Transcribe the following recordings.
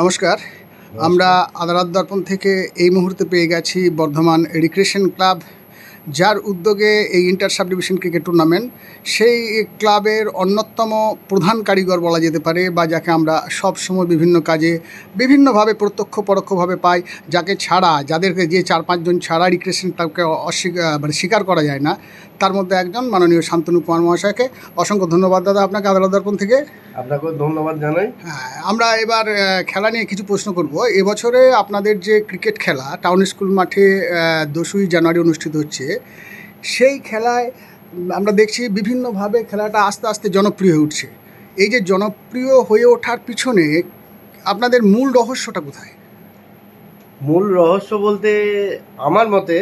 নমস্কার। আমরা আদালত দর্পণ থেকে এই মুহূর্তে পেয়ে গেছি বর্ধমান রিক্রিয়েশন ক্লাব যার উদ্যোগে এই inter sub division cricket tournament. সেই ক্লাবের অন্যতম প্রধান কারিগর বলা যেতে পারে বা যাকে আমরা সব সময় বিভিন্ন কাজে বিভিন্নভাবে প্রত্যক্ষ পরোক্ষভাবে পাই যাকে ছাড়া যাদেরকে যে চার পাঁচজন ছাড়া রিক্রিয়েশন ক্লাবকে অস্বীকার মানে স্বীকার করা যায় না তার মধ্যে একজন মাননীয় শান্তনু কুমার মহাশয়কে। অসংখ্য ধন্যবাদ দাদা আপনাকে আদালত দর্পণ থেকে। আপনাকেও ধন্যবাদ জানাই। হ্যাঁ, আমরা এবার খেলা নিয়ে কিছু প্রশ্ন করব। এবছরে আপনাদের যে ক্রিকেট খেলা টাউন স্কুল মাঠে দোসই জানুয়ারি অনুষ্ঠিত হচ্ছে। সেই খেলায় আমরা দেখছি বিভিন্নভাবে খেলাটা আস্তে আস্তে জনপ্রিয় হয়ে উঠছে। এই যে জনপ্রিয় হয়ে ওঠার পিছনে আপনাদের মূল রহস্যটা কোথায়? মূল রহস্য বলতে আমার মতে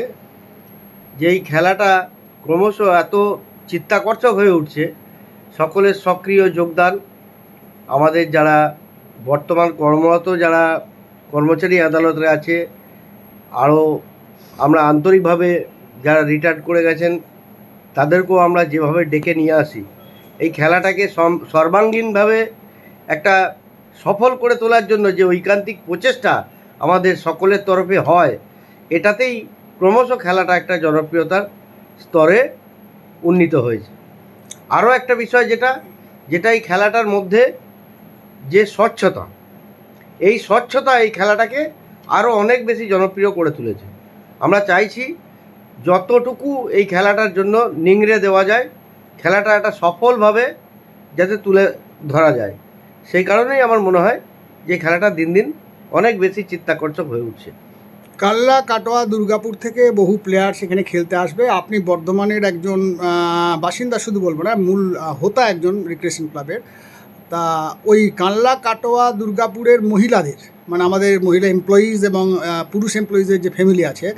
যে এই খেলাটা ক্রমশ এত চিত্তাকর্ষক হয়ে উঠছে, সকলের সক্রিয় যোগদান। আমাদের যারা বর্তমান কর্মরত, যারা কর্মচারী আদালতে আছে আরও আমরা আন্তরিকভাবে যারা রিটায়ার্ড করে গেছেন, তাদেরকেও আমরা যেভাবে ডেকে নিয়ে আসি, এই খেলাটাকে সর্বাঙ্গীনভাবে একটা সফল করে তোলার জন্য যে ঐকান্তিক প্রচেষ্টা আমাদের সকলের তরফে হয়, এটাতেই ক্রমশ খেলাটা একটা জনপ্রিয়তার স্তরে উন্নীত হয়েছে। আরও একটা বিষয় যেটা যেটা এই খেলাটার মধ্যে যে স্বচ্ছতা, এই স্বচ্ছতা এই খেলাটাকে আরও অনেক বেশি জনপ্রিয় করে তুলেছে। আমরা চাইছি যতটুকু এই খেলাটার জন্য নিংড়ে দেওয়া যায়, খেলাটা একটা সফলভাবে যাতে তুলে ধরা যায়। সেই কারণেই আমার মনে হয় যে খেলাটা দিন দিন অনেক বেশি চিত্তাকর্ষক হয়ে উঠছে। কাল্লা কাটোয়া দুর্গাপুর থেকে বহু প্লেয়ার সেখানে খেলতে আসবে। আপনি বর্ধমানের একজন বাসিন্দা শুধু বলব না, মূল হোতা একজন রিক্রিয়েশন ক্লাবের তা ওই কাল্লা কাটোয়া দুর্গাপুরের মহিলাদের মানে আমাদের মহিলা এমপ্লয়িজ এবং পুরুষ এমপ্লয়িজের যে ফ্যামিলি আছে,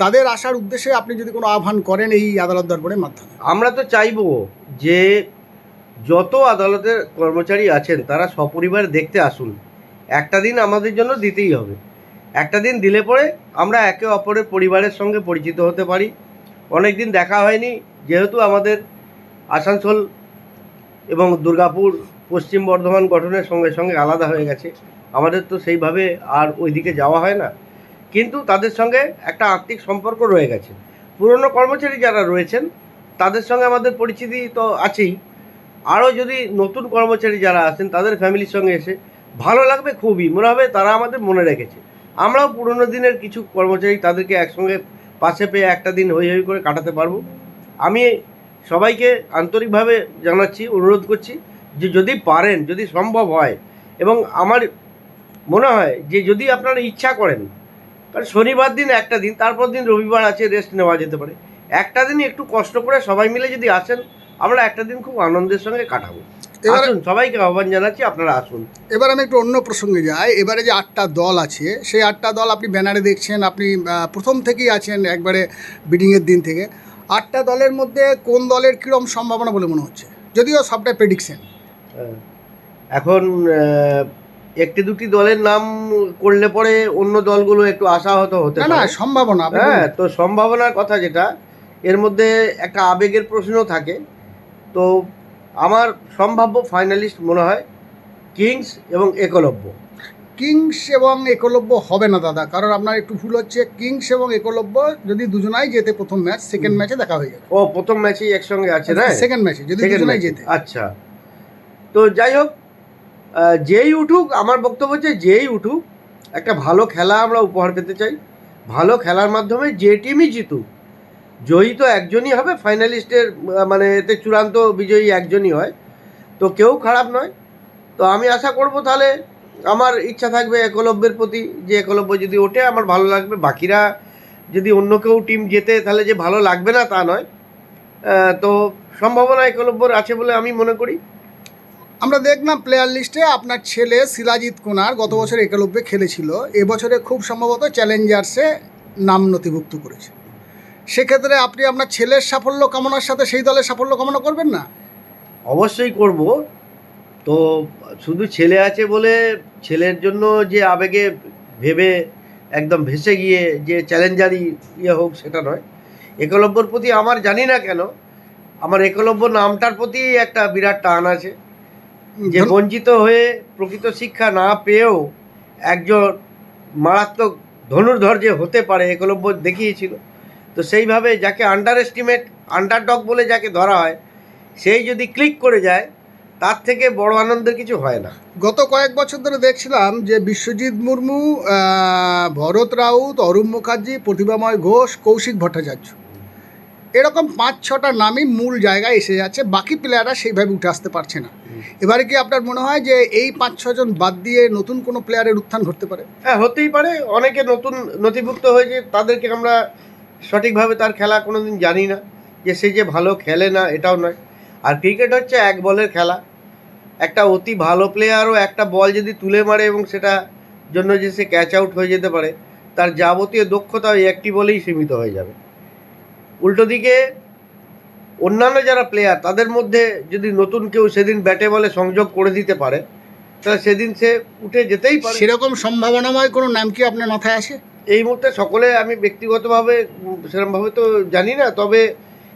তাদের আসার উদ্দেশ্যে আপনি যদি কোনো আহ্বান করেন এই আদালত দরবারের মাধ্যমে। আমরা তো চাইব যে যত আদালতের কর্মচারী আছেন, তারা সপরিবার দেখতে আসুন। একটা দিন আমাদের জন্য দিতেই হবে। একটা দিন দিলে পরে আমরা একে অপরের পরিবারের সঙ্গে পরিচিত হতে পারি। অনেক দিন দেখা হয়নি, যেহেতু আমাদের আসানসোল এবং দুর্গাপুর পশ্চিম বর্ধমান গঠনের সঙ্গে সঙ্গে আলাদা হয়ে গেছে। আমাদের তো সেইভাবে আর ওইদিকে যাওয়া হয় না। কিন্তু তাদের সঙ্গে একটা আর্থিক সম্পর্ক রয়ে গেছে। পুরনো কর্মচারী যারা রয়েছেন, তাদের সঙ্গে আমাদের পরিচিতি তো আছেই। আরও যদি নতুন কর্মচারী যারা আছেন তাদের ফ্যামিলির সঙ্গে এসে ভালো লাগবে খুবই। মনে হবে তারা আমাদের মনে রেখেছে। আমরাও পুরনো দিনের কিছু কর্মচারী তাদেরকে একসঙ্গে পাশে পেয়ে একটা দিন হই হই করে কাটাতে পারব। আমি সবাইকে আন্তরিকভাবে জানাচ্ছি, অনুরোধ করছি যে যদি পারেন, যদি সম্ভব হয় এবং আমার মনে হয় যে যদি আপনারা ইচ্ছা করেন কারণ শনিবার দিন একটা দিন, তারপর দিন রবিবার আছে রেস্ট নেওয়া যেতে পারে। একটা দিন একটু কষ্ট করে সবাই মিলে যদি আসেন, আমরা একটা দিন খুব আনন্দের সঙ্গে কাটাবো। আসুন সবাইকে আহ্বান জানাচ্ছি আপনারা আসুন। এবার আমি একটু অন্য প্রসঙ্গে যাই। এবারে যে আটটা দল আছে সেই আটটা দল আপনি ব্যানারে দেখছেন আপনি প্রথম থেকেই আছেন একবারে বিডিংয়ের দিন থেকে। আটটা দলের মধ্যে কোন দলের কীরকম সম্ভাবনা বলে মনে হচ্ছে? যদিও সবটাই প্রেডিকশন হ্যাঁ। এখন একটি দুটি দলের নাম করলে পরে অন্য দলগুলো একটু আশাহত হতে না না সম্ভাবনা হ্যাঁ তো সম্ভাবনার কথা যেটা এর মধ্যে একটা আবেগের প্রশ্ন থাকে। তো আমার সম্ভাব্য ফাইনালিস্ট মনে হয় কিংস এবং একলব্য। কিংস এবং একলব্য হবে না দাদা কারণ আপনার একটু ভুল হচ্ছে। কিংস এবং একলব্য যদি দুজনাই যেতে প্রথম ম্যাচ সেকেন্ড ম্যাচে দেখা হয়ে যাবে ও প্রথম ম্যাচেই একসঙ্গে আছে না সেকেন্ড ম্যাচে যদি দুজনাই যেতে আচ্ছা। তো যাই হোক যেই উঠুক আমার বক্তব্য হচ্ছে যেই উঠুক একটা ভালো খেলা আমরা উপহার পেতে চাই। ভালো খেলার মাধ্যমে যে টিমই জিতুক জয়ী তো একজনই হবে ফাইনালিস্টের মানে এতে চূড়ান্ত বিজয়ী একজনই হয়। তো কেউ খারাপ নয়। তো আমি আশা করব তাহলে আমার ইচ্ছা থাকবে একলব্যের প্রতি যে একলব্য যদি ওঠে, আমার ভালো লাগবে। বাকিরা যদি অন্য কেউ টিম জেতে তাহলে যে ভালো লাগবে না তা নয়। তো সম্ভাবনা একলব্যর আছে বলে আমি মনে করি। আমরা দেখলাম প্লেয়ার লিস্টে আপনার ছেলে শিলাজিৎ কুনার গত বছর একলব্যে খেলেছিল। এবছরে খুব সম্ভবত চ্যালেঞ্জার্সে নাম নথিভুক্ত করেছে। সেক্ষেত্রে আপনি আপনার ছেলের সাফল্য কামনার সাথে সেই দলের সাফল্য কামনা করবেন না? অবশ্যই করব। তো শুধু ছেলে আছে বলে ছেলের জন্য যে আবেগে ভেবে একদম ভেসে গিয়ে যে চ্যালেঞ্জারই ইয়ে হোক সেটা নয়। একলব্যর প্রতি আমার জানি না কেন আমার একলব্য নামটার প্রতি একটা বিরাট টান আছে। যে বঞ্চিত হয়ে প্রকৃত শিক্ষা না পেয়েও একজন মারাত্মক ধনুর্ধর যে হতে পারে একলব্য দেখিয়েছিল। তো সেইভাবে যাকে আন্ডার এস্টিমেট আন্ডারডগ বলে যাকে ধরা হয় সেই যদি ক্লিক করে যায় তার থেকে বড় আনন্দের কিছু হয় না। গত কয়েক বছর ধরে দেখছিলাম যে বিশ্বজিৎ মুর্মু ভরত রাউত অরুণ মুখার্জি প্রতিভাময় ঘোষ কৌশিক ভট্টাচার্য। এরকম পাঁচ ছটা নামই মূল জায়গায় এসে যাচ্ছে বাকি প্লেয়াররা সেইভাবে উঠে আসতে পারছে না। এবারে কি আপনার মনে হয় যে এই পাঁচ ছজন বাদ দিয়ে নতুন কোনো প্লেয়ারের উত্থান ঘটতে পারে? হ্যাঁ হতেই পারে। অনেকে নতুন নথিভুক্ত হয়েছে তাদেরকে আমরা সঠিকভাবে তার খেলা কোনোদিন জানি না যে সে যে ভালো খেলে না, এটাও নয়। আর ক্রিকেট হচ্ছে এক বলের খেলা। একটা অতি ভালো প্লেয়ারও একটা বল যদি তুলে মারে এবং সেটা জন্য যে সে ক্যাচ আউট হয়ে যেতে পারে, তার যাবতীয় দক্ষতা ওই একটি বলেই সীমিত হয়ে যাবে। উল্টো দিকে, অন্যান্য যারা প্লেয়ার তাদের মধ্যে যদি নতুন কেউ সেদিন ব্যাটে বলে সংযোগ করে দিতে পারে, তাহলে সেদিন সে উঠে যেতেই পারে। সেরকম সম্ভাবনাময় কোনো নাম কি আপনার মাথায় আসে? এই মুহূর্তে সকলে আমি ব্যক্তিগতভাবে উম, সেরকমভাবে তো জানি না তবে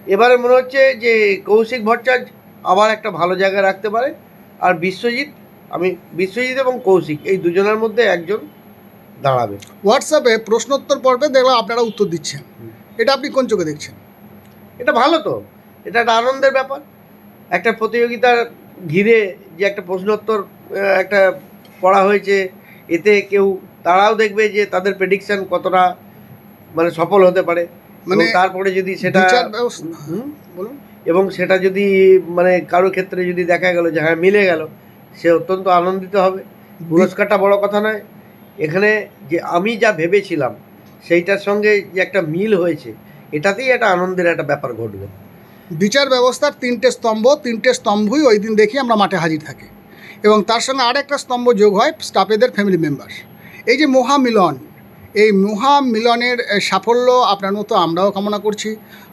এবারে মনে হচ্ছে যে কৌশিক ভট্টাচার্য আবার একটা ভালো জায়গায় রাখতে পারে। আর বিশ্বজিৎ আমি বিশ্বজিৎ এবং কৌশিক এই দুজনের মধ্যে একজন দাঁড়াবে। হোয়াটসঅ্যাপে প্রশ্নোত্তর পর্বে দেখলাম আপনারা উত্তর দিচ্ছেন। এটা আপনি কোন চোখে দেখছেন? এটা ভালো তো এটা একটা আনন্দের ব্যাপার। একটা প্রতিযোগিতার ঘিরে যে একটা প্রশ্নোত্তর একটা পড়া হয়েছে এতে কেউ তারাও দেখবে যে তাদের প্রেডিকশন কতটা মানে সফল হতে পারে। মানে তারপরে যদি সেটা? বলুন। এবং সেটা যদি মানে কারও ক্ষেত্রে যদি দেখা গেল যে হ্যাঁ মিলে গেল সে অত্যন্ত আনন্দিত হবে। পুরস্কারটা বড় কথা নয়। এখানে যে আমি যা ভেবেছিলাম সেইটার সঙ্গে যে একটা মিল হয়েছে এটাতেই একটা আনন্দের একটা ব্যাপার ঘটবে। বিচার ব্যবস্থার তিনটে স্তম্ভ তিনটে স্তম্ভই ওই দিন দেখি আমরা মাঠে হাজির থাকি। এবং তার সঙ্গে আরেকটা স্তম্ভ যোগ হয় স্টাফেদের ফ্যামিলি মেম্বার এই যে মহামিলন, এই মহামিলনের সাফল্য আপনার মতো আমরাও কামনা করছি।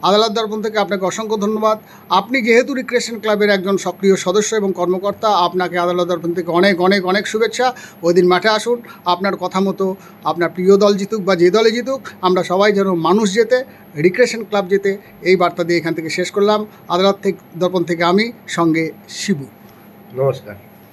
আদালত দর্পণ থেকে আপনাকে অসংখ্য ধন্যবাদ। আপনি যেহেতু রিক্রিয়েশন ক্লাবের একজন সক্রিয় সদস্য এবং কর্মকর্তা, আপনাকে আদালত দর্পণ থেকে অনেক অনেক অনেক শুভেচ্ছা। ওই দিন মাঠে আসুন, আপনার কথা মতো আপনার প্রিয় দল জিতুক বা যে দলে জিতুক, আমরা সবাই যেন মানুষ যেতে রিক্রিয়েশন ক্লাব যেতে এই বার্তা দিয়ে এখান থেকে শেষ করলাম। আদালত থেকে, দর্পণ থেকে আমি, সঙ্গে শিবু। নমস্কার।